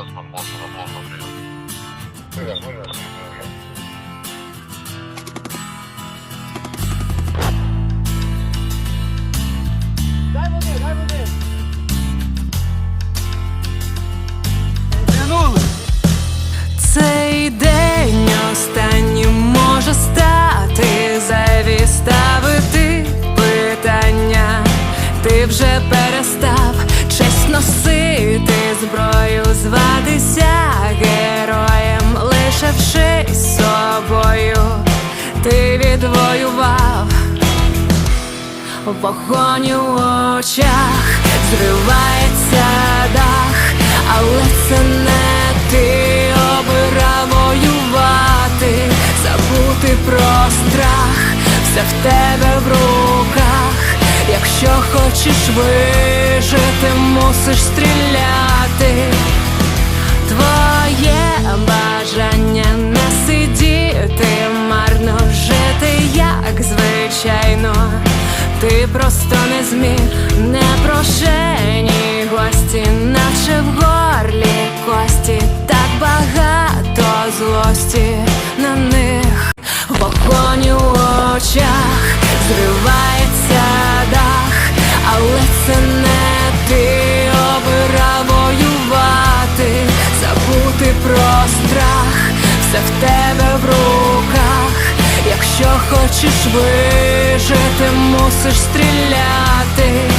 Бостон, Бостон, Бостон, привет. Привет, привет. Дай води, дай води. Цей день останнім може стати зайві ставити питання. Ти вже перестав честь носити відвоював Вогонь у очах зривається дах, але це не ти обирав воювати, забути про страх, все в тебе в руках. Якщо хочеш вижити, мусиш стріляти. Ти просто не зміг, непрошені гості, наче в горлі кості, так багато злості на них, вогонь у очах, зривається дах, але це не ти обирав воювати, забути про страх, все в тебе в руках. Якщо хочеш вижити, мусиш стріляти.